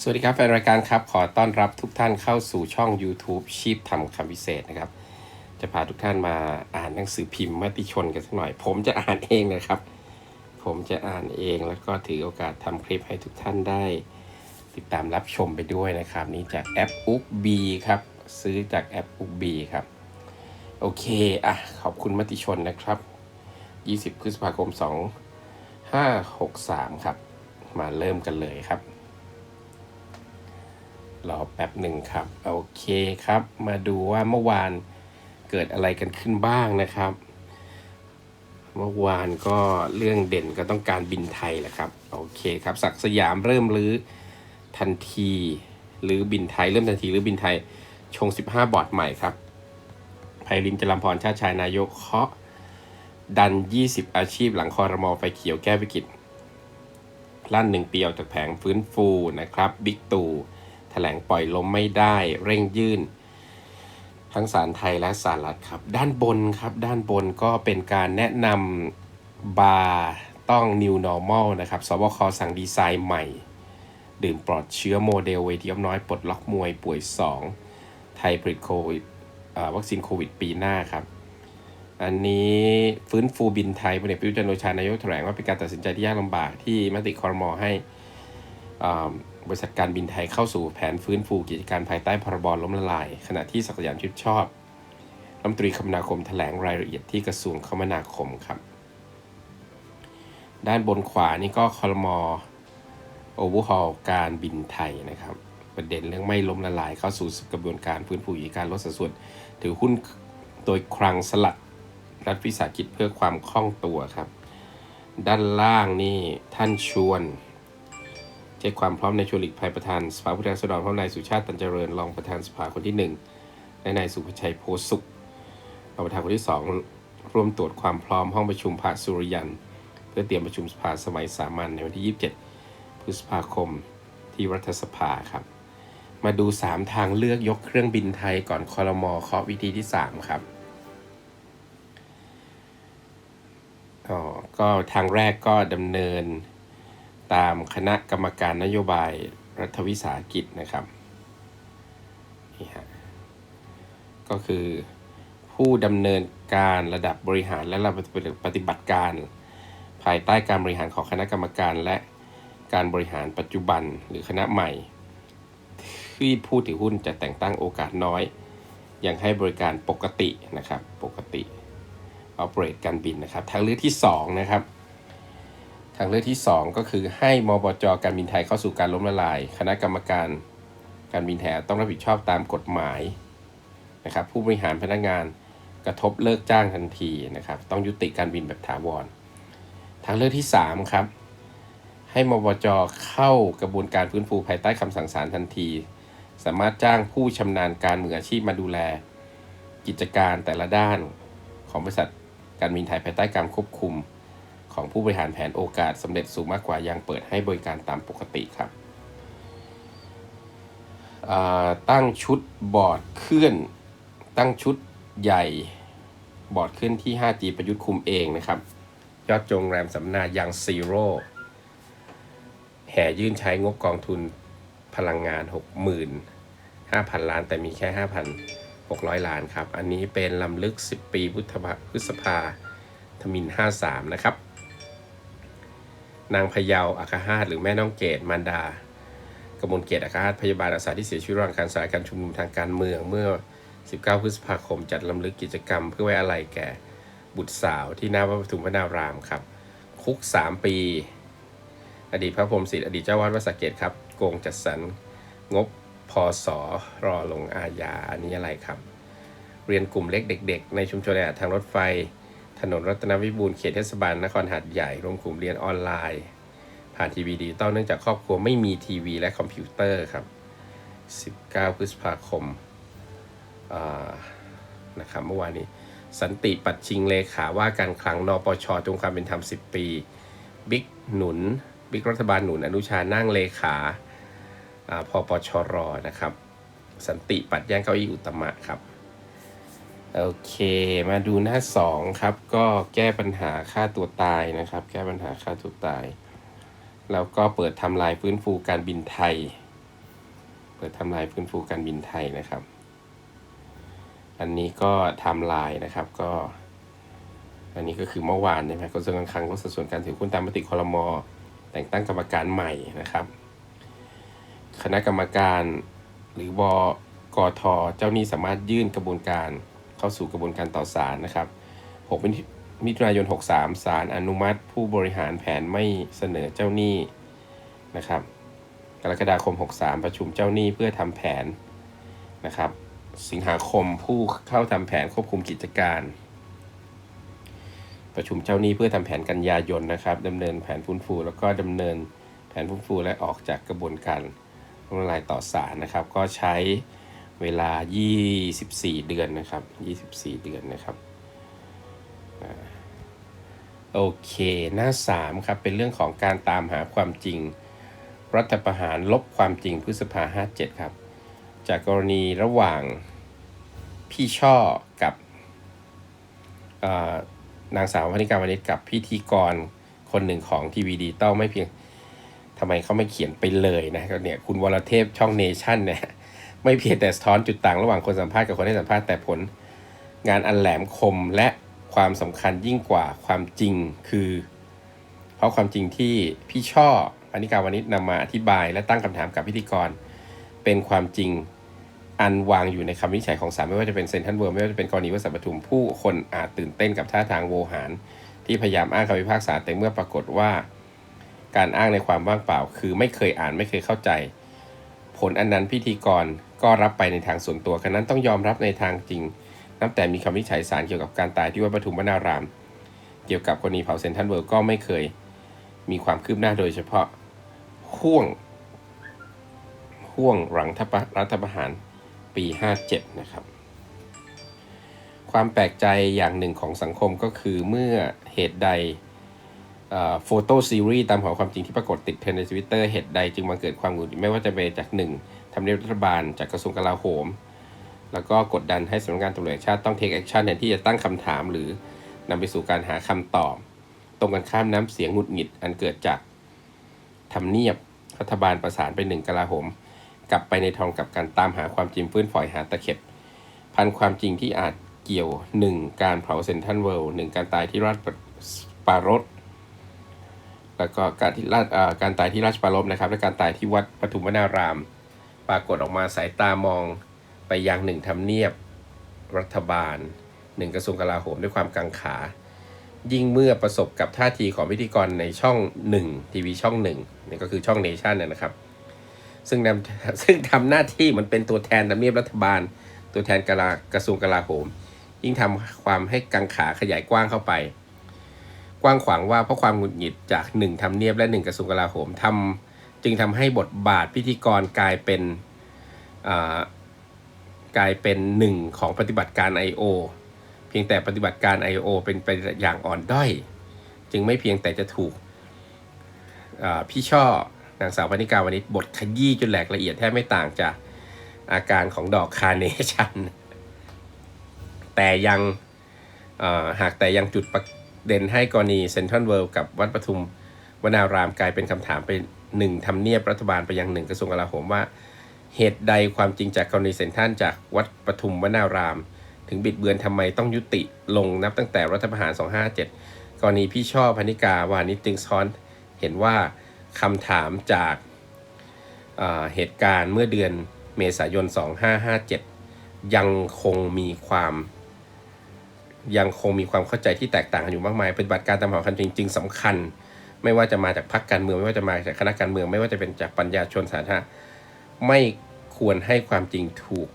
สวัสดีครับแฟนรายการครับ ขอต้อนรับทุกท่านเข้าสู่ช่อง YouTube ชีพทำคำพิเศษนะครับ จะพาทุกท่านมาอ่านหนังสือพิมพ์มติชนกันสักหน่อย ผมจะอ่านเองนะครับ ผมจะอ่านเองแล้วก็ถือโอกาสทำคลิปให้ทุกท่านได้ ติดตามรับชมไปด้วยนะครับ นี่จากแอปอุ๊กบีครับ ซื้อจากแอปอุ๊กบีครับ โอเคอะขอบคุณมติชนนะครับ 20พฤษภาคม 2563 ครับ มาเริ่มกันเลยครับ รอแป๊บหนึ่งครับ โอเคครับ มาดูว่าเมื่อวานเกิดอะไรกันขึ้นบ้างนะครับ เมื่อวานก็เรื่องเด่นก็ต้องการบินไทยแหละครับ โอเคครับศักสยามเริ่มรื้อทันทีหรือบินไทย เริ่มทันทีหรือบินไทยชง 15 บอร์ดใหม่ครับไพรินจรัมพรชาติชายนายกเคาะดัน 20 อาชีพหลังคอรมอไฟเขียวแก้วิกฤตลั่นหนึ่งปีออกจากแผงฟื้นฟูนะครับ บิ๊กตู่ ถลงปล่อยลมไม่ได้เร่งยื่น ทั้งสารไทยและสหรัฐครับ ด้านบนครับ ด้านบนก็เป็นการแนะนำบาร์ต้อง New Normal นะครับสบคสั่งดีไซน์ใหม่ ดื่มปลอดเชื้อโมเดลเวทีอ้อมน้อยปลดล็อกมวยป่วย 2 ไทยผลิตโควิดวัคซีนโควิดปีหน้าครับอันนี้ฟื้นฟูบินไทยพลเอกประยุทธ์จันทร์โอชานายกแถลงว่าเป็นการตัดสินใจที่ยากลำบากที่มติคอรมอให้อ่า บริษัทการบินไทยเข้าสู่แผนฟื้นฟูกิจการภายใต้พรบล้มละลาย ขณะที่ศักยามชิดชอบรัฐมนตรีคมนาคมแถลงรายละเอียดที่กระทรวงคมนาคมครับ ด้านบนขวานี่ก็คอรมอโอเวอร์ฮอลการบินไทยนะครับ ประเด็นเรื่องไม่ล้มละลายเข้าสู่กระบวนการฟื้นฟูกิจการลดสัดส่วน ถือหุ้นโดยคลังสลัดรัฐวิสาหกิจเพื่อความคล่องตัวครับ ด้านล่างนี่ท่านชวน ช็คความพร้อมในชวนหลีกภัยประธานสภาผู้แทนราษฎรพร้อมนายสุชาติตันเจริญรองประธานสภาคนที่หนึ่งและนายสุภชัยโพสุขรองประธานคนที่สองร่วมตรวจความพร้อมห้องประชุมพระสุริยัน เพื่อเตรียมประชุมสภาสมัยสามัญในวันที่ 27 พฤษภาคมที่รัฐสภาครับ มาดู 3 ทางเลือกยกเครื่องบินไทยก่อนคอรมอเคาะวิธีที่ 3 ครับอ๋อก็ทางแรกก็ดำเนิน ตามคณะกรรมการนโยบายรัฐวิสาหกิจนะครับนี่ฮะก็คือผู้ดำเนินการระดับบริหารและระดับปฏิบัติการ ภายใต้การบริหารของคณะกรรมการและการบริหารปัจจุบันหรือคณะใหม่ ที่ผู้ถือหุ้นจะแต่งตั้งโอกาสน้อย ยังให้บริการปกตินะครับปกติ operate การบินนะครับ ทางเลือกที่ 2 นะครับ ทางเลือกที่ 2 ก็คือให้มบจการบินไทยเข้าสู่การล้มละลาย คณะกรรมการการบินไทยต้องรับผิดชอบตามกฎหมายนะครับผู้บริหารพนักงานกระทบเลิกจ้างทันทีนะครับต้องยุติการบินแบบถาวร ทางเลือกที่ 3 ครับ ให้มบจเข้ากระบวนการฟื้นฟูภายใต้คำสั่งศาลทันที สามารถจ้างผู้ชำนาญการมืออาชีพมาดูแล กิจการแต่ละด้านของบริษัทการบินไทยภายใต้การควบคุม ของผู้บริหารแผนโอกาสสำเร็จสูงมากกว่ายังเปิดให้บริการตามปกติครับตั้งชุดบอร์ดเคลื่อน ตั้งชุดใหญ่บอร์ดเคลื่อนที่ 5G ประยุทธ์คุมเองนะครับ ยอดจงแรมสำนายังซีโร่แห่ยื่นใช้งบกองทุนพลังงาน 65,000 ล้าน แต่มีแค่ 5,600 ล้านครับ อันนี้เป็นลำลึก 10 ปีพุทธภพฤษภาธมิน 53 นะครับ นางพยาวอัครหาตหรือแม่น้องเกดมารดากมลเกตอัครหาตพยาบาลอาสาที่เสียชีวิตระหว่างการสลายการชุมนุมทางการเมืองเมื่อ 19 พฤษภาคม จัดลำลึกกิจกรรม เพื่อไว้อาลัยแก่บุตรสาวที่หน้าพระปฐุมวนารามครับ คุก 3 ปี อดีตพระพรหมศิษย์อดีตเจ้าวาดวัดสะเกตครับโกงจัดสรรงบพอสอรอลงอาญาอันนี้อะไรครับ เรียนกลุ่มเล็กเด็ก ๆ ในชุมชนแอดทางรถไฟ ถนนรัตนวิบูลย์เขตเทศบาลนครหาดใหญ่รวมกลุ่มเรียนออนไลน์ ผ่านทีวีดิจิตอลเนื่องจากครอบครัวไม่มีทีวีและคอมพิวเตอร์ครับ 19 พฤษภาคมานะครับเมื่อวานนี้ สันติปัดชิงเลขาว่าการคลังนปชจงความเป็นธรรม 10 ปีบิ๊กหนุนบิ๊กรัฐบาลหนุนอนุชานั่งเลขาอ่าพปชรนะครับ สันติปัดแย่งเก้าอี้อุตมะครับ โอเค มาดูหน้าสองครับ ก็แก้ปัญหาฆ่าตัวตายนะครับ แก้ปัญหาฆ่าตัวตาย แล้วก็เปิดทำลายฟื้นฟูการบินไทย เปิดทำลายฟื้นฟูการบินไทยนะครับ อันนี้ก็ทม์ไลน์นะครับก็ อันนี้ก็คือเมื่อวานใช่ไหมกระทรวงการคลังลดสัดส่วนการถือหุ้นตามมติคอรมอแต่งตั้งกรรมการใหม่นะครับ คณะกรรมการหรือบกทเจ้าหนี้สามารถยื่นกระบวนการ เข้าสู่กระบวนการต่อศาลนะครับ6มิถุนายน 63ศาลอนุมัติ ผู้บริหารแผนไม่เสนอเจ้าหนี้นะครับ กรกฎาคม 63 ประชุมเจ้าหนี้เพื่อทำแผนนะครับ สิงหาคมผู้เข้าทำแผนควบคุมกิจการ ประชุมเจ้าหนี้เพื่อทำแผนกันยายนนะครับดำเนินแผนฟื้นฟู แล้วก็ดำเนินแผนฟื้นฟูและออกจากกระบวนการล้มละลายต่อศาลนะครับ ก็ใช้ เวลา 24 เดือนนะครับ 24 เดือนนะครับอโอเค หน้า 3 ครับ เป็นเรื่องของการตามหาความจริง รัฐประหารลบความจริงพฤษภา 57 ครับ จากกรณีระหว่างพี่ช่อกับนางสาวพนิกาวณิชกับพิธีกรคนหนึ่งของทีวีดีต้ไม่เพียงทำไมเขาไม่เขียนไปเลยนะก็เนี่ยคุณวรเทพช่องเนชั่นเนี่ย ไม่เพียงแต่สะท้อนจุดต่างระหว่างคนสัมภาษณ์กับคนให้สัมภาษณ์แต่ผล งานอันแหลมคมและความสำคัญยิ่งกว่าความจริงคือ เพราะความจริงที่พี่ช่อพนิกาวณิชนำมาอธิบาย และตั้งคำถามกับพิธีกร เป็นความจริงอันวางอยู่ในคำวินิจฉัยของศาลไม่ว่าจะเป็นเซนทรัลเวิร์ไม่ว่าจะเป็นกรณีวัสัมปทุมผู้คนอาจตื่นเต้นกับท่าทางโวหาร ที่พยายามอ้างคำพิพากษาแต่เมื่อปรากฏว่า การอ้างในความว่างเปล่า คือไม่เคยอ่านไม่เคยเข้าใจ ผลอันนั้นพิธีกร ก็รับไปในทางส่วนตัวขณะนั้นต้องยอมรับในทางจริง นับแต่มีคำวิจัยศาลเกี่ยวกับการตายที่วัดปทุมวนาราม เกี่ยวกับกรณีเผาเซนทรัลเวิร์ก็ไม่เคย มีความคืบหน้าโดยเฉพาะห่วงห่วงหลังรัฐประหารปี 57 นะครับ ความแปลกใจอย่างหนึ่งของสังคมก็คือเมื่อเหตุใดโฟโต้ซีรีส์ตามหาความจริงที่ปรากฏติดเทรนด์ในทวิตเตอร์เหตุใดจึงมาเกิดความหงุดหงิดไม่ว่าจะเป็นจากหนึ่ง ทำเนียบรัฐบาลจากกระทรวงกลาโหม แล้วก็กดดันให้สำนักงานตำรวจแห่งชาติต้องเทคแอคชั่นแทนที่จะตั้งคำถามหรือนำไปสู่การหาคำตอบ ตรงกันข้ามน้ำเสียงหงุดหงิดอันเกิดจากทำเนียบรัฐบาลประสานไปหนึ่งกลาโหม กลับไปในทองกับการตามหาความจริงฟื้นฝอยหาตะเข็บ พันความจริงที่อาจเกี่ยว 1. การเผาเซนทรัลเวิลด์หนึ่งการตายที่ราชปารถแล้วก็การที่ราชการตายที่ราชปารถนะครับ และการตายที่วัดปทุมวนาราม ปรากฏออกมาสายตามองไปยังหนึ่งทำเนียบรัฐบาลหนึ่งกระทรวงกลาโหมด้วยความกังขา ยิ่งเมื่อประสบกับท่าทีของพิธีกรในช่องหนึ่งทีวีช่องหนึ่งนี่ก็คือช่องเนชั่นนะครับ ซึ่งนำซึ่งทำหน้าที่มันเป็นตัวแทนทำเนียบรัฐบาล ตัวแทนกลากระทรวงกลาโหม ยิ่งทำความให้กังขาขยายกว้างเข้าไป กว้างขวางว่าเพราะความหงุดหงิดจากหนึ่งทำเนียบและหนึ่งกระทรวงกลาโหมทำ จึงทำให้บทบาทพิธีกรกลายเป็นกลายเป็นหนึ่งของปฏิบัติการ I.O. เพียงแต่ปฏิบัติการ I.O. เป็นไปอย่างอ่อนด้อย จึงไม่เพียงแต่จะถูกพี่ช่อนางสาวพนิกาวณิชบทขยี้จนแหลกละเอียดแทบไม่ต่างจากอาการของดอกคาร์เนชันแต่ยังหากแต่ยังจุดประเด็นให้กรณีเซนทรัลเวิลด์กับวัดปทุมวนารามกลายเป็นคำถามเป็น หนึ่งทำเนียบรัฐบาลไปยังหนึ่งกระทรวงกลาโหมว่า เหตุใดความจริงจากกรณีเซนทรัลจากวัดปทุมวนาราม ถึงบิดเบือนทำไมต้องยุติลงนับตั้งแต่รัฐประหาร 257 กรณีพี่ช่อพนิกาวานิจึงซ้อนเห็นว่าคำถามจากเอ่อเหตุการณ์เมื่อเดือนเมษายน 2557 ยังคงมีความ ยังคงมีความเข้าใจที่แตกต่างกันอยู่มากมายปฏิบัติการตามหาความจริงจึงสำคัญ ไม่ว่าจะมาจากพรรคการเมือง ไม่ว่าจะมาจากคณะการเมือง ไม่ว่าจะเป็นจากปัญญาชนสาธารณะไม่ควรให้ความจริงถูก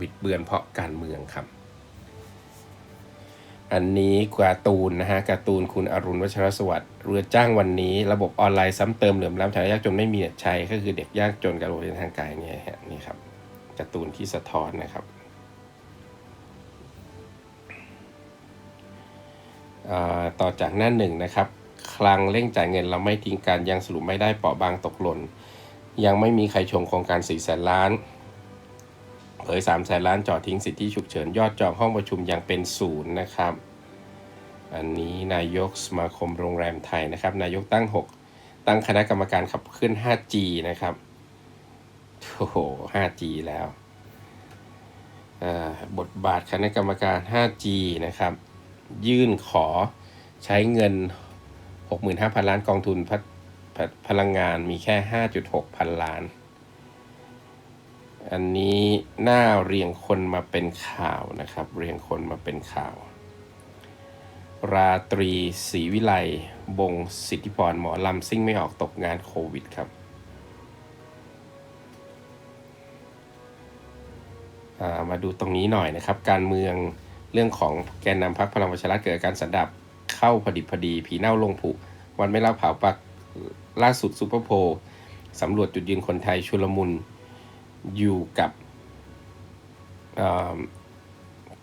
บิดเบือนเพราะการเมืองครับ อันนี้การ์ตูนนะฮะการ์ตูนคุณอรุณวัชรสวัสดิ์เรือจ้างวันนี้ ระบบออนไลน์ซ้ำเติมเหลื่อมล้ำฐานะยากจนไม่มีเน็ตใช้ก็คือเด็กยากจนกับโรงเรียนทางไกลเนี่ยฮะนี่ครับการ์ตูนที่สะท้อนนะครับต่อจากหน้าหนึ่งนะครับ คลังเร่งจ่ายเงินเราไม่ทิ้งกันยังสรุปไม่ได้เปราะบางตกหล่น ยังไม่มีใครชงโครงการ4แสนล้านเผย3แสนล้านจอดทิ้งสิทธิฉุกเฉิน ยอดจองห้องประชุมยังเป็นศูนย์นะครับ อันนี้นายกสมาคมโรงแรมไทยนะครับ นายกตั้ง 6 ตั้งคณะกรรมการขับเคลื่อน 5G นะครับโอ้โห 5G แล้วบทบาทคณะกรรมการ 5G นะครับ ยื่นขอใช้เงิน 65,000 ล้านกองทุนพพพลังงานมีแค่ 5.6 พันล้าน อันนี้หน้าเรียงคนมาเป็นข่าวนะครับ เรียงคนมาเป็นข่าว ราตรีศรีวิไลบงสิทธิพรหมอลำซิ่งไม่ออกตกงานโควิดครับามาดูตรงนี้หน่อยนะครับ การเมืองเรื่องของแกนนำพรรคพลังประชารัฐเกิดอาการสันดับ เข้าพอดิบพอดี ผีเน่าลงผุวันไม่เล่าเผาปักล่าสุดซูเปอร์โพลสำรวจจุดยืนคนไทยชุลมุนอยู่กับอ่า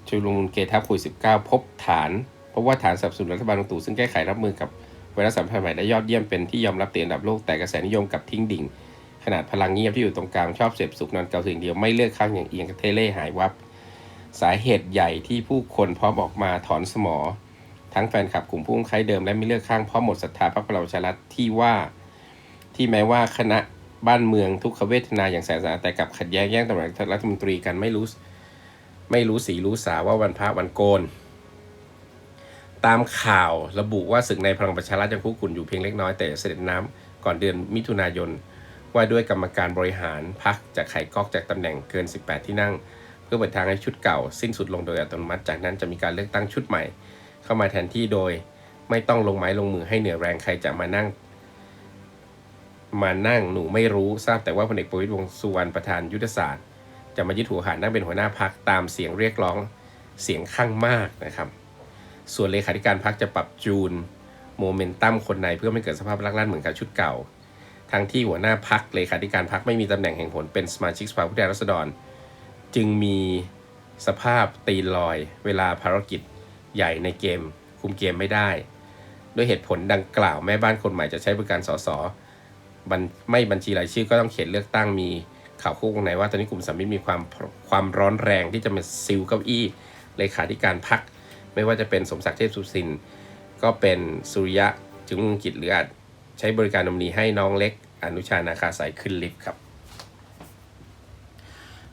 ชุลมุนเกทับโควิด19 พบฐาน เพบว่าฐานสับสนรัฐบาลลุงตู่ซึ่งแก้ไขรับมือกับไวรัสสายพันธุ์ใหม่ได้ยอดเยี่ยมเป็นที่ยอมรับติดอันดับโลกแต่กระแสนิยมกับทิ้งดิ่ง ขนาดพลังเงียบที่อยู่ตรงกลางชอบเสพสุขนอนเกาสิ่งเดียวไม่เลือกข้างอย่างเอียงเทเล่หายวับ สาเหตุใหญ่ที่ผู้คนพร้อมออกมาถอนสมอ ทั้งแฟนคลับกลุ่มผู้ค้ายเดิมและไม่เลือกข้างเพราะหมดศรัทธาพรรคพลังประชารัฐที่ว่า ที่แม้ว่าคณะบ้านเมืองทุกขเวทนาอย่างแสนสาหัสแต่กลับขัดแย้งแย่งตำแหน่งรัฐมนตรีกันไม่รู้ไม่รู้สีรู้สาว่าวันพระวันโกน ตามข่าวระบุว่าศึกในพลังประชารัฐยังคุกคุนอยู่เพียงเล็กน้อยแต่เสด็จน้ำก่อนเดือนมิถุนายน ว่าด้วยกรรมการบริหารพักจะไขก๊อกจากตำแหน่งเกิน 18 ที่นั่ง เพื่อเปิดทางให้ชุดเก่า สิ้นสุดลงโดยอัตโนมัติจากนั้นจะมีการเลือกตั้งชุดใหม่ เข้ามาแทนที่โดย ไม่ต้องลงไม้ลงมือให้เหนือแรงใครจะมานั่ง มานั่งหนูไม่รู้ทราบแต่ว่าพลเอกประวิตรวงสุวรรณประธานยุทธศาสตร์ จะมายึดหัวหารนั่งเป็นหัวหน้าพักตามเสียงเรียกร้องเสียงข้างมากนะครับ ส่วนเลขาธิการพักจะปรับจูนโมเมนตัมคนในเพื่อไม่เกิดสภาพลักลั่นเหมือนกับชุดเก่า ทั้งที่หัวหน้าพักเลขาธิการพักไม่มีตำแหน่งแห่งผลเป็นสมาชิกสภาผู้แทนราษฎร จึงมีสภาพตีนลอยเวลาภารกิจ ใหญ่ในเกม คุมเกมไม่ได้ ด้วยเหตุผลดังกล่าวแม่บ้านคนใหม่จะใช้บริการสสไม่บัญชีรายชื่อก็ต้องเขียนเลือกตั้งมีข่าวคู่วงในว่าตอนนี้กลุ่มสามิตรมีความความร้อนแรงที่จะมาซิลเก้าอี้เลขาธิการพัก ไม่ว่าจะเป็นสมศักดิ์เทพสุสิน ก็เป็นสุริยะจึงรุ่งกิจหรืออาจใช้บริการนมนีให้น้องเล็ก อนุชานาคาสายขึ้นลิฟต์ครับ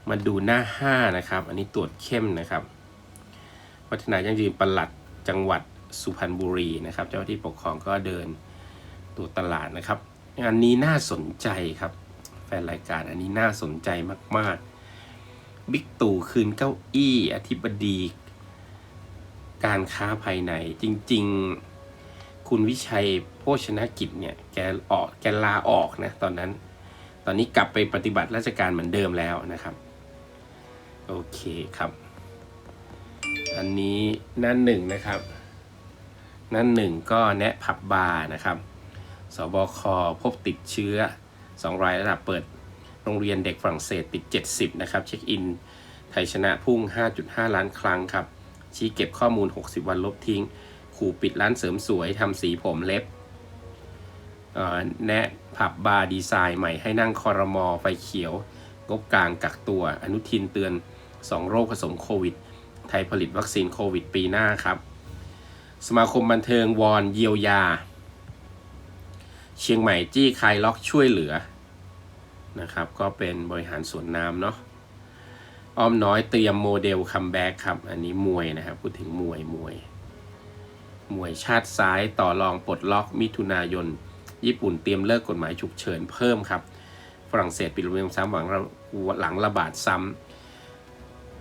มาดูหน้า 5 นะครับ อันนี้ตรวจเข้มนะครับ วัฒนายั่งยืนปลัดจังหวัดสุพรรณบุรีนะครับ เจ้าหน้าที่ปกครองก็เดินตรวจตลาดนะครับอันนี้น่าสนใจครับ แฟนรายการอันนี้น่าสนใจมากๆบิ๊กตู่คืนเก้าอี้อธิบดี การค้าภายในจริง ๆ คุณวิชัยโภชนกิจเนี่ยแกออกแกลาออกนะตอนนั้น ตอนนี้กลับไปปฏิบัติราชการเหมือนเดิมแล้วนะครับ โอเคครับ อันนี้นั่นหนึ่งนะครับ นั่นหนึ่งก็แนะผับบาร์นะครับ สบคพบติดเชื้อ 2 รายระดับเปิดโรงเรียนเด็กฝรั่งเศสติด 70 นะครับ เช็คอิน ไทยชนะพุ่ง 5.5 ล้านครั้งครับ ชี้เก็บข้อมูล 60 วันลบทิ้ง ขู่ปิดร้านเสริมสวยทำสีผมเล็บแนะผับบาร์ดีไซน์ใหม่ให้นั่งคอรมอไฟเขียว งบกลางกักตัว อนุทินเตือน 2 โรคผสมโควิด ทยผลิตวัคซีนโควิดปีหน้าครับ สมาคมบันเทิงวอนเยียวยา เชียงใหม่จี้คลายล็อกช่วยเหลือนะครับ ก็เป็นบริหารสวนน้ำเนาะอ้อมน้อยเตรียมโมเดลคัมแบ็กครับ อันนี้มวยนะครับ พูดถึงมวยมวย มวยชาติซ้ายต่อรองปลดล็อกมิถุนายน ญี่ปุ่นเตรียมเลิกกฎหมายฉุกเฉินเพิ่มครับ ฝรั่งเศสปิดโรงเรียนซ้ำหวังหลังระบาดซ้ำ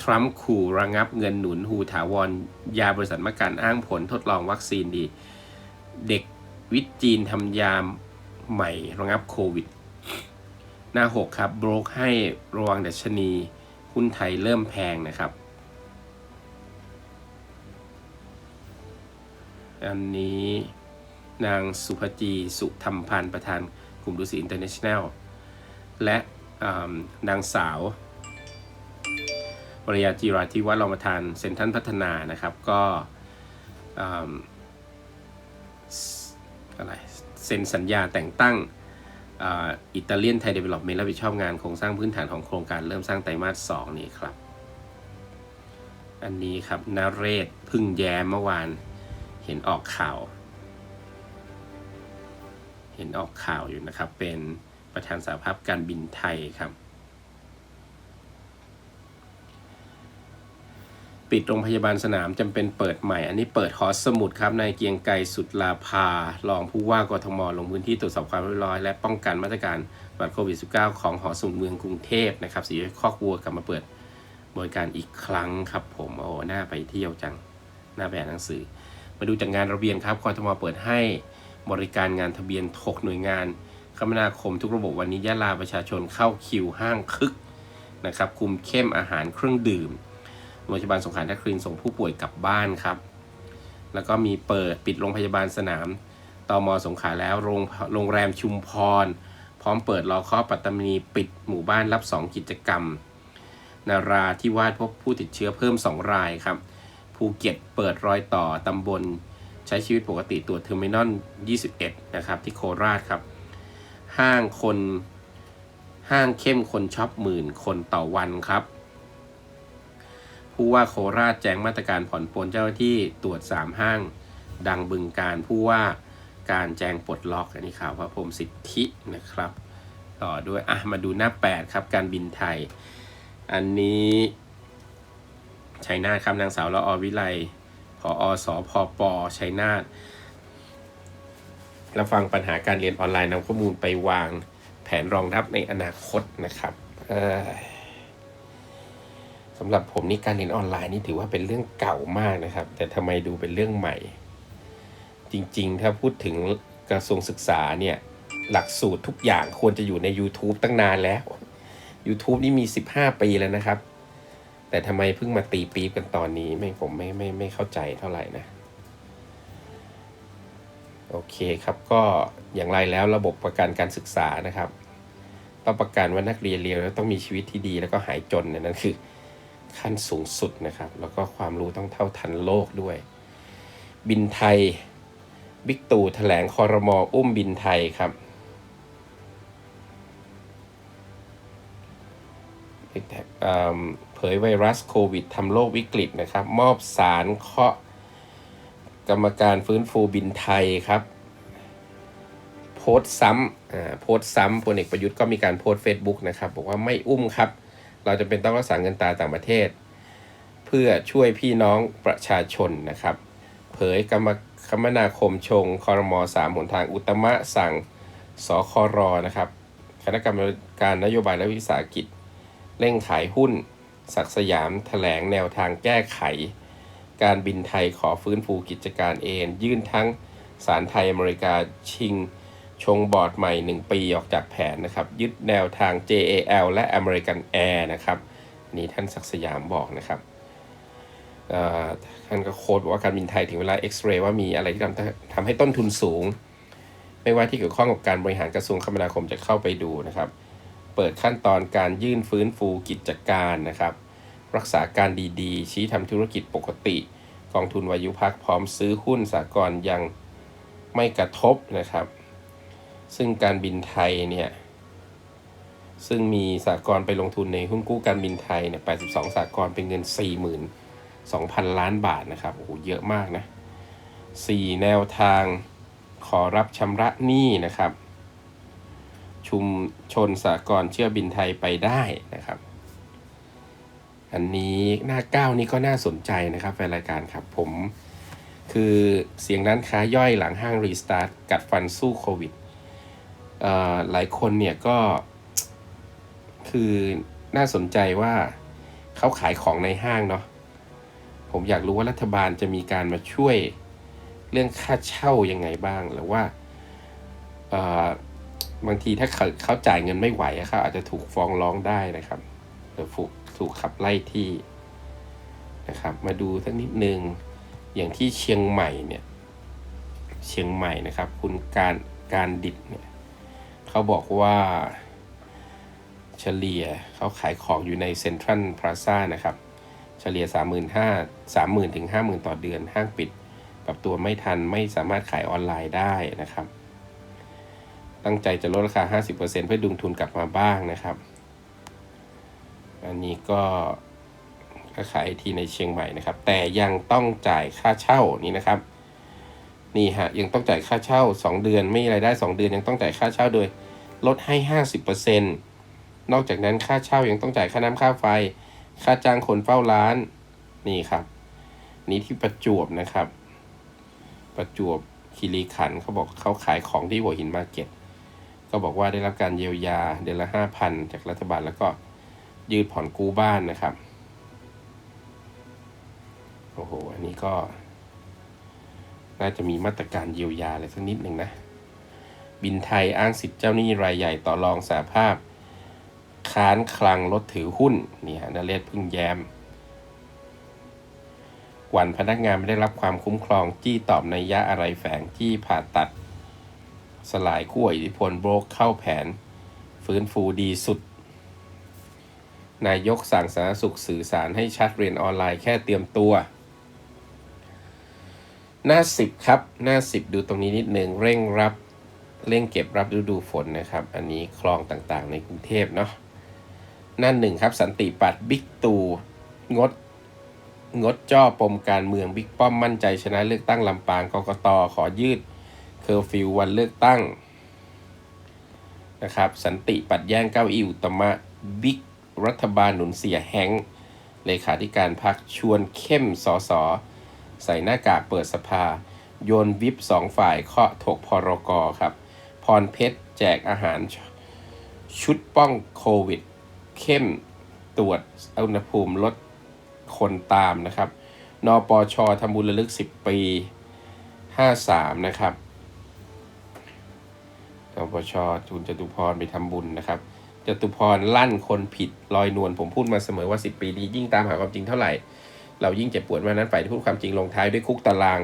ทรัมป์ขู่ระงับเงินหนุนหูถาวร ยาบริษัทมะกันอ้างผลทดลองวัคซีนดี เด็กวิทจีนทำยามใหม่ระงับโควิด หน้า 6 ครับ โบรกให้ระวังดัชนี หุ้นไทยเริ่มแพงนะครับ อันนี้นางสุภจีสุธรรมพันธ์ประธานกลุ่มดุสิตอินเตอร์เนชั่นแนล และนางสาว ปริยาจีราธิวัฒน์รองประธานเซ็นทรัลพัฒนานะครับ ก็อะไรเซ็นสัญญาแต่งตั้งอิตาเลียนไทยเดเวล็อปเมนต์รับผิดชอบงานโครงสร้างพื้นฐานของโครงการเริ่มสร้างไตรมาส2นี้ครับ อันนี้ครับนาเรศพึ่งแย้มเมื่อวานเห็นออกข่าว เห็นออกข่าวอยู่นะครับ เป็นประธานสาภาพการบินไทยครับ ปิดโรงพยาบาลสนามจำเป็นเปิดใหม่ อันนี้เปิดหอสสมุดครับนายเกียงไกรสุดลาภารองผู้ว่ากทมลงพื้นที่ตรวจสอบความเรียบร้อย และป้องกันมาตรการบัตรโควิด -19 ของหอสมุดเมืองกรุงเทพนะครับสีคอกวัวกลับมาเปิดบริการอีกครั้งครับผมโอ้หน่าไปเที่ยวจังน่าไปอ่านหนังสือ มาดูจากงานระเบียงครับกทมเปิดให้บริการงานทะเบียน6หน่วยงานคมนาคมทุกระบบวันนี้ยะลาประชาชนเข้าคิวห้างคึกนะครับคุมเข้มอาหารเครื่องดื่ม โรงพยาบาลสงขลานครินส่งผู้ป่วยกลับบ้านครับ แล้วก็มีเปิดปิดโรงพยาบาลสนามตมสงขลาแล้วโรงโรงแรมชุมพร พร้อมเปิดรอเคาะปัตตานีปิดหมู่บ้านรับ 2 กิจกรรม นาราที่วาดพบผู้ติดเชื้อเพิ่ม 2 รายครับ ภูเก็ตเปิดรอยต่อตำบล ใช้ชีวิตปกติตรวจเทอร์มินอล 21 นะครับ ที่โคราชครับ ห้างคนห้างเข้มคนช็อปหมื่นคนต่อวันครับ ผู้ว่าโคราชแจ้งมาตรการผ่อนปลนเจ้าหน้าที่ตรวจ 3 ห้าง ดังบึงการผู้ว่าการแจ้งปลดล็อกอันนี้ข่าวพระพรมสิทธินะครับ ต่อด้วยอะมาดูหน้า 8 ครับการบินไทย อันนี้ชัยนาทครับนางสาวละอวิไลพออสพปชัยนาทรับฟังปัญหาการเรียนออนไลน์นำข้อมูลไปวางแผนรองรับในอนาคตนะครับเออำหรับผมนี่การเรียนออนไลน์นี่ถือว่าเป็นเรื่องเก่ามากนะครับ แต่ทำไมดูเป็นเรื่องใหม่ จริงๆ ถ้าพูดถึงกระทรวงศึกษาเนี่ยหลักสูตรทุกอย่างควรจะอยู่ใน YouTube ตั้งนานแล้ว YouTube นี่มี 15 ปีแล้วนะครับ แต่ทำไมเพิ่งมาตีปี๊บกันตอนนี้ไม่ผมไม่ไม่ไม่เข้าใจเท่าไหร่นะ โอเคครับก็อย่างไรแล้วระบบประกันการศึกษานะครับ ต้องประกันว่านักเรียนเรียนแล้วต้องมีชีวิตที่ดีแล้วก็หายจนเนยนั่นคือ ขั้นสูงสุดนะครับ แล้วก็ความรู้ต้องเท่าทันโลกด้วย บินไทย บิ๊กตู่แถลงคอรมออุ้มบินไทยครับเผยไวรัสโควิดทำโลกวิกฤตนะครับ มอบสารเคาะกรรมการฟื้นฟูบินไทยครับ โพสต์ซ้ำอ่าโพสต์ซ้ำพลเอกประยุทธ์ก็มีการโพสต์ Facebook นะครับ บอกว่าไม่อุ้มครับ เราจะเป็นต้องรักษาเงินตราต่างประเทศ เพื่อช่วยพี่น้องประชาชนนะครับ เผยกรรมคมนาคมชงคอรมอสามหนทางอุตมะสั่งสครนะครับ คณะกรรมการนโยบายและวิสาหกิจ เร่งขายหุ้น ศักสยามแถลงแนวทางแก้ไข การบินไทยขอฟื้นฟูกิจการเองยื่นทั้งสารไทยอเมริกาชิง ชงบอร์ดใหม่ 1 ปีออกจากแผนนะครับ ยึดแนวทาง JAL และ American Air นะครับนนี้ท่านศักสยามบอกนะครับท่านก็โค้ดบอกว่าการบินไทยถึงเวลาเอ็กซเรย์ว่ามีอะไรที่ทำทำให้ต้นทุนสูง ไม่ว่าที่เกี่ยวข้องกับการบริหารกระทรวงคมนาคมจะเข้าไปดูนะครับ เปิดขั้นตอนการยื่นฟื้นฟูกิจการนะครับ รักษาการดีๆ ชี้ทำธุรกิจปกติ กองทุนวายุพักพร้อมซื้อหุ้นสากลยังไม่กระทบนะครับ ซึ่งการบินไทยเนี่ย ซึ่งมีสากลไปลงทุนในหุ้นกู้การบินไทยเนี่ย 82 สากลเป็นเงิน 42,000 ล้านบาทนะครับ โอ้โห เยอะมากนะ 4 แนวทางขอรับชำระหนี้นะครับ ชุมชนสากลเชื่อบินไทยไปได้นะครับ อันนี้หน้าเก้านี้ก็น่าสนใจนะครับแฟนรายการครับผมคือเสียงร้านค้าย่อยหลังห้างรีสตาร์ทกัดฟันสู้โควิด หลายคนเนี่ยก็คือน่าสนใจว่าเขาขายของในห้างเนาะผมอยากรู้ว่ารัฐบาลจะมีการมาช่วยเรื่องค่าเช่ายังไงบ้าง หรือว่าบางทีถ้าเขาเขาจ่ายเงินไม่ไหวเขาอาจจะถูกฟ้องร้องได้นะครับหรือถูกถูกขับไล่ที่นะครับมาดูสักนิดนึงอย่างที่เชียงใหม่เนี่ยเชียงใหม่นะครับ คุณการการดิดเนี่ย เขาบอกว่าเฉลี่ยเขาขายของอยู่ในเซ็นทรัลพลาซ่านะครับ เฉลี่ย 3 5 0 0 0 30,000ถึง50,000 ต่อเดือนห้างปิด ปรับตัวไม่ทันไม่สามารถขายออนไลน์ได้นะครับ ตั้งใจจะลดราคา 50%เพื่อดึงทุนกลับมาบ้างนะครับ อันนี้ก็ก็ขายที่ในเชียงใหม่นะครับ แต่ยังต้องจ่ายค่าเช่านี่นะครับ นี่ฮะยังต้องจ่ายค่าเช่า 2 เดือนไม่มีรายได้ 2 เดือนยังต้องจ่ายค่าเช่าโดย ลดให้ 50%นอกจากนั้นค่าเช่ายังต้องจ่ายค่าน้ำค่าไฟ ค่าจ้างคนเฝ้าร้าน นี่ครับ นี่ที่ประจวบนะครับ ประจวบคีรีขันเขาบอกเขาขายของที่หัวหินมาร์เก็ต ก็บอกว่าได้รับการเยียวยาเดือนละห้าพันจากรัฐบาลแล้วก็ยืดผ่อนกู้บ้านนะครับ โอ้โห อันนี้ก็ น่าจะมีมาตรการเยียวยาอะไรสักนิดหนึ่งนะ บินไทยอ้างสิทธิ์เจ้าหนี้รายใหญ่ต่อรองสาภาพ ค้านคลังลดถือหุ้นนี่ฮะนเรศพึ่งแย้มกวันพนักงานไม่ได้รับความคุ้มครองจี้ตอบในยะอะไรแฝงที่ผ่าตัด สลายขั้วอิทธิพลโบรกเข้าแผน ฟื้นฟูดีสุด นายกสั่งสาธารณสุขสื่อสารให้ชัดเรียนออนไลน์แค่เตรียมตัว หน้าสิบครับ หน้าสิบดูตรงนี้นิดหนึ่งเร่งรับ เร่งเก็บรับฤดูฝนนะครับ อันนี้คลองต่างๆ ในกรุงเทพเนาะนั่นหนึ่งครับ สันติปัตย์บิ๊กตูงด งดจ้อปมการเมืองบิ๊กป้อมมั่นใจชนะเลือกตั้งลำปางกกตขอยืดเคอร์ฟิววันเลือกตั้งนะครับ สันติปัดแย่งเก้าอี้อุตมะบิ๊กรัฐบาลหนุนเสียแฮงเลขาธิการพักชวนเข้มสอสอใส่หน้ากากเปิดสภา โยนวิปสองฝ่ายเคาะถกพรกรครับ พรเพชร แจกอาหาร ชุดป้องโควิด เข้มตรวจอุณหภูมิลดคนตามนะครับ นปชทำบุญระลึก 10 ปี 53 นะครับนปชทุนจตุพรไปทำบุญนะครับจตุพรลั่นคนผิดลอยนวลผมพูดมาเสมอว่า 10 ปีนี้ยิ่งตามหาความจริงเท่าไหร่ เรายิ่งเจ็บปวดว่านั้นฝ่ายที่พูดความจริงลงท้ายด้วยคุกตาราง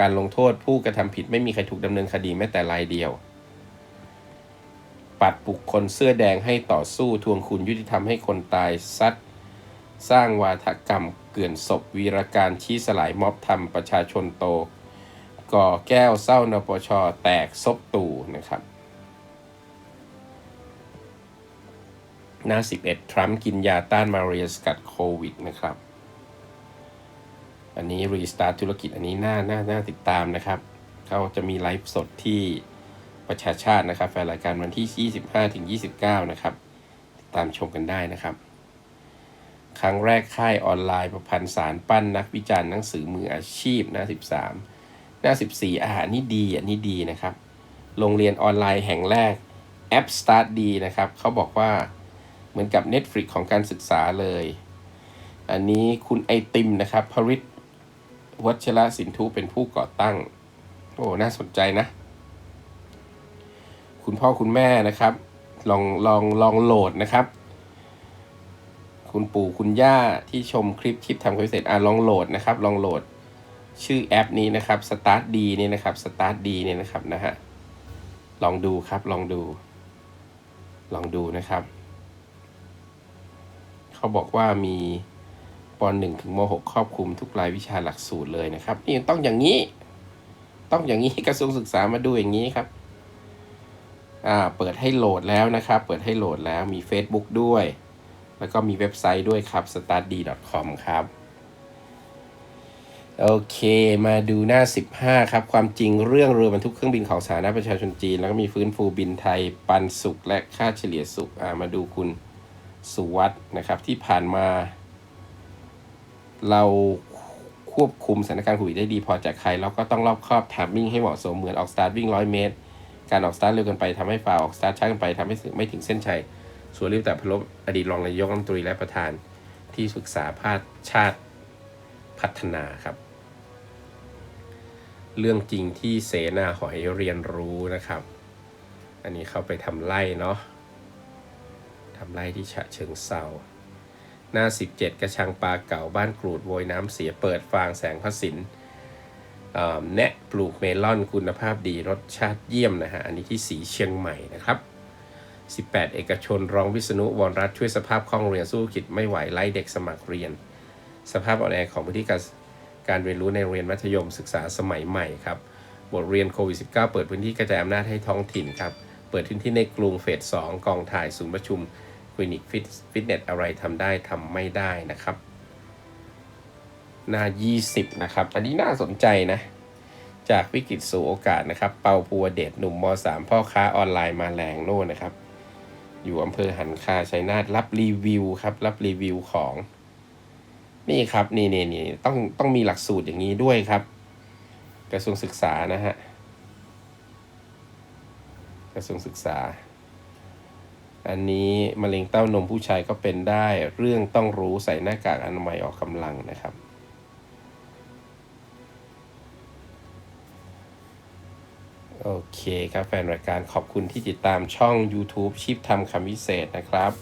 การลงโทษผู้กระทำผิดไม่มีใครถูกดำเนินคดีแม้แต่รายเดียว ปัดบุคคลเสื้อแดงให้ต่อสู้ทวงคุณยุติธรรมให้คนตายซัดสร้างวาทกรรมเกลื่อนศพวีรการชี้สลายม็อบทำประชาชนโต ก่อแก้วเศร้านปชแตกซบตู่นะครับ หน้า 11 ทรัมป์กินยาต้านมาเรียสกัดโควิดนะครับ อันนี้รีสตาร์ทธุรกิจอันนี้น่าน่าน่าติดตามนะครับ เขาจะมีไลฟ์สดที่ ประชาชาตินะครับแฟนรายการวันที่ 25ถึง29 นะครับติดตามชมกันได้นะครับ ครั้งแรกค่ายออนไลน์ประพันธ์สารปั้นนักวิจารณ์หนังสือมืออาชีพหน้า 13 หน้า 14 อาหารนี่ดีอันนี้ดีนะครับ โรงเรียนออนไลน์แห่งแรกแอป Start ดีนะครับเขาบอกว่าเหมือนกับ Netflix ของการศึกษาเลย อันนี้คุณไอติมนะครับพริตวัชระสินทุเป็นผู้ก่อตั้ง โอ้ น่าสนใจนะ คุณพ่อคุณแม่นะครับ ลองลองลองโหลดนะครับ คุณปู่คุณย่าที่ชมคลิปคลิปทำคลิปเสร็จอะลองโหลดนะครับ ลองโหลดชื่อแอปนี้นะครับ Start D นี่นะครับ Start D นี่นะครับนะฮะลองดูครับลองดู ลองดูนะครับ เขาบอกว่ามีป .1 ถึงม .6 ครอบคลุมทุกรายวิชาหลักสูตรเลยนะครับ นี่ต้องอย่างนี้ ต้องอย่างนี้กระทรวงศึกษามาดูอย่างนี้ครับ เปิดให้โหลดแล้วนะครับ เปิดให้โหลดแล้วมี Facebook ด้วย แล้วก็มีเว็บไซต์ด้วยครับ startd.com ครับโอเค มาดูหน้า 15 ครับ ความจริงเรื่องเรือบรรทุกเครื่องบินของสาธารณประชาชนจีน แล้วก็มีฟื้นฟูบินไทย ปันสุข และค่าเฉลี่ยสุขมาดูคุณสุวัสด์นะครับ ที่ผ่านมา เราควบคุมสถานการณ์โควิดได้ดีพอจากใคร แล้วก็ต้องรอบครอบทามมิ่งให้เหมาะสมเหมือนออกสตาร์ทวิ่ง 100 เมตร การออกสตาร์ทเร็วเกินไปทำให้ฝ่าออกสตาร์ทช้าเกินไปทำให้ไม่ถึงเส้นชัยส่วนริวแต่พลบอดีตรองนายกรัฐมนตรีและประธานที่ปรึกษาภาคชาติพัฒนาครับ เรื่องจริงที่เสนาหอยเรียนรู้นะครับ อันนี้เขาไปทำไร่เนาะทำไร่ที่ฉะเชิงเซาหน้า 17 กระชังปลาเก่าบ้านกรูดโวยน้ำเสียเปิดฟางแสงพระสิน แนะปลูกเมลอนคุณภาพดีรสชาติเยี่ยมนะฮะ อันนี้ที่สีเชียงใหม่นะครับ 18 เอกชนรองวิษณุวรรัตช่วยสภาพคล่องเรียนสู้กิจไม่ไหวไล่เด็กสมัครเรียน สภาพอ่อนแอของพื้นที่การการเรียนรู้ในโรงเรียนมัธยมศึกษาสมัยใหม่ครับ บทเรียนโควิด -19 เปิดพื้นที่กระจายอำนาจให้ท้องถิ่นครับ เปิดพื้นที่ในกรุงเฟส2กองถ่ายศูนย์ประชุมคลินิกฟิตฟิตเนสอะไรทำได้ทำไม่ได้นะครับ หน้า 20 นะครับ อันนี้น่าสนใจนะ จากวิกฤตสู่โอกาสนะครับ เปาภูวเดชหนุ่มม .3 พ่อค้าออนไลน์มาแรงโน่นนะครับ อยู่อำเภอหันคาชัยนาทรับรีวิวครับ รับรีวิวของ นี่ครับ นี่นี่นี่ต้องต้องมีหลักสูตรอย่างนี้ด้วยครับ กระทรวงศึกษานะฮะกระทรวงศึกษา อันนี้มะเร็งเต้านมผู้ชายก็เป็นได้ เรื่องต้องรู้ใส่หน้ากากอนามัยออกกำลังนะครับ โอเคครับแฟนรายการขอบคุณที่ติดตามช่อง YouTube ชิปทำคำวิเศษนะครับ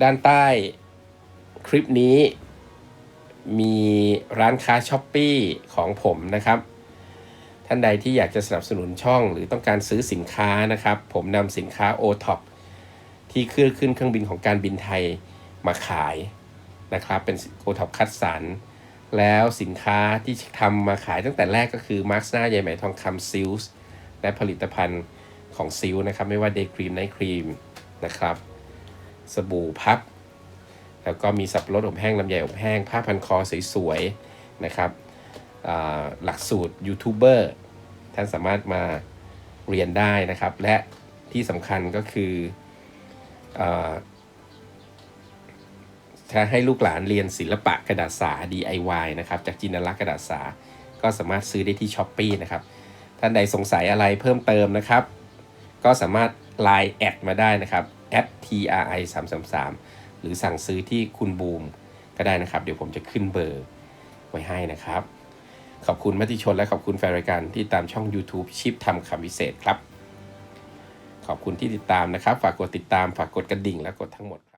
ด้านใต้คลิปนี้ มีร้านค้าช้อปปีของผมนะครับ ท่านใดที่อยากจะสนับสนุนช่องหรือต้องการซื้อสินค้านะครับ ผมนำสินค้า o t o p ที่ขึ้นขึ้นเครื่องบินของการบินไทยมาขายนะครับ เป็น o t o p คัดสรร แล้วสินค้าที่ทำมาขายตั้งแต่แรกก็คือมาร์คหน้าใยไหมทองคำซิลส์และผลิตภัณฑ์ของซิลนะครับ ไม่ว่าเดย์ครีมไนท์ครีมนะครับ สบู่พับ แล้วก็มีสับปะรดอบแห้งลำไยอบแห้ง ผ้าพันคอสวยๆนะครับหลักสูตรยูทูบเบอร์ท่านสามารถมาเรียนได้นะครับ และที่สำคัญก็คืออ ถ้าให้ลูกหลานเรียนศิลปะกระดาษสา DIY นะครับจากจินตลักษณ์กระดาษสา ก็สามารถซื้อได้ที่ s h อ p e e นะครับ ท่านใดสงสัยอะไรเพิ่มเติมนะครับ ก็สามารถ Line แอดมาได้นะครับ @tri 3 3 3หรือสั่งซื้อที่คุณบูมก็ได้นะครับ เดี๋ยวผมจะขึ้นเบอร์ไว้ให้นะครับ ขอบคุณมติชนและขอบคุณแฟนรายการที่ตามช่อง YouTube ชิปทำคำพิเศษครับ ขอบคุณที่ติดตามนะครับ ฝากกดติดตาม ฝากกดกระดิ่งและกดทั้งหมด